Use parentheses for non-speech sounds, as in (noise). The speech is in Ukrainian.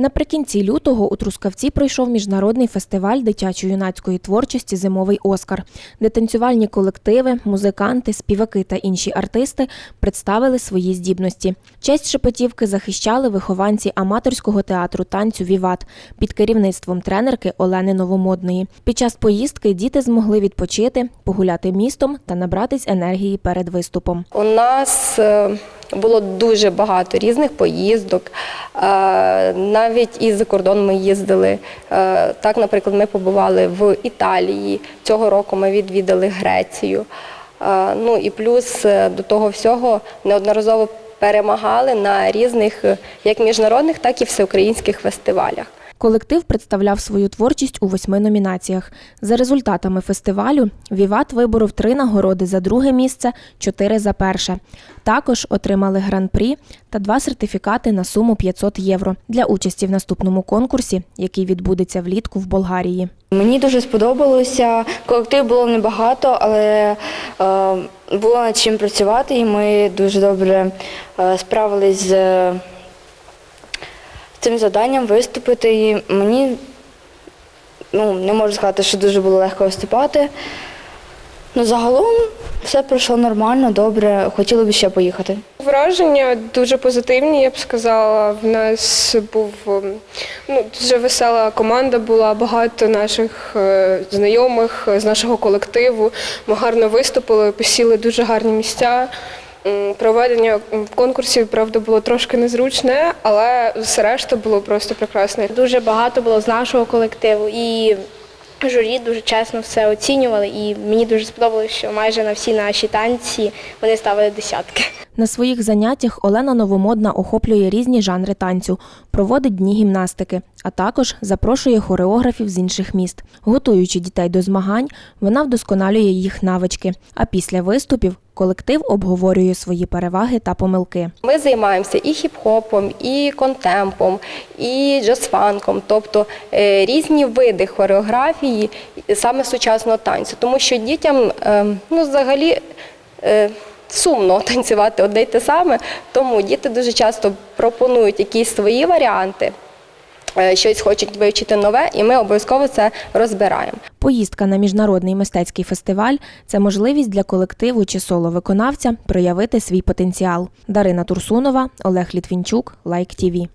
Наприкінці лютого у Трускавці пройшов міжнародний фестиваль дитячо-юнацької творчості Зимовий Оскар, де танцювальні колективи, музиканти, співаки та інші артисти представили свої здібності. Честь Шепетівки захищали вихованці аматорського театру танцю Віват під керівництвом тренерки Олени Новомодної. Під час поїздки діти змогли відпочити, погуляти містом та набратись енергії перед виступом. У нас е, було дуже багато різних поїздок. Е, Навіть і за кордон ми їздили. Е, Так, наприклад, ми побували в Італії. Цього року ми відвідали Грецію. Е, Ну і плюс до того всього неодноразово перемагали на різних як міжнародних, так і всеукраїнських фестивалях. Колектив представляв свою творчість у восьми номінаціях. За результатами фестивалю Віват виборов три нагороди за друге місце, чотири за перше. Також отримали гран-прі та два сертифікати на суму 500 євро для участі в наступному конкурсі, який відбудеться влітку в Болгарії. Мені дуже сподобалося. Колектив було небагато, але е, було над чим працювати, і ми дуже добре е, справились з цим завданням виступити. І мені ну, не можу сказати, що дуже було легко виступати. Ну, загалом все пройшло нормально, добре. Хотіли б ще поїхати. Враження дуже позитивні, я б сказала. В нас був ем, ну, дуже весела команда, була багато наших е, знайомих з нашого колективу. Ми гарно виступили, посіли дуже гарні місця. Проведення конкурсів, правда, було трошки незручне, але все решта було просто прекрасно. Дуже багато було з нашого колективу і журі дуже чесно все оцінювали. І мені дуже сподобалося, що майже на всі наші танці вони ставили десятки. На своїх заняттях Олена Новомодна охоплює різні жанри танцю, проводить дні гімнастики, а також запрошує хореографів з інших міст. Готуючи дітей до змагань, вона вдосконалює їх навички. А після виступів колектив обговорює свої переваги та помилки. Ми займаємося і хіп-хопом, і контемпом, і джаз-фанком, тобто е, різні види хореографії саме сучасного танцю, тому що дітям е, ну, взагалі. е, Сумно (laughs) танцювати одне й те саме, тому діти дуже часто пропонують якісь свої варіанти, щось хочуть вивчити нове, і ми обов'язково це розбираємо. Поїздка на міжнародний мистецький фестиваль це можливість для колективу чи соло-виконавця проявити свій потенціал. Дарина Турсунова, Олег Літвінчук, Лайк ТІВІ.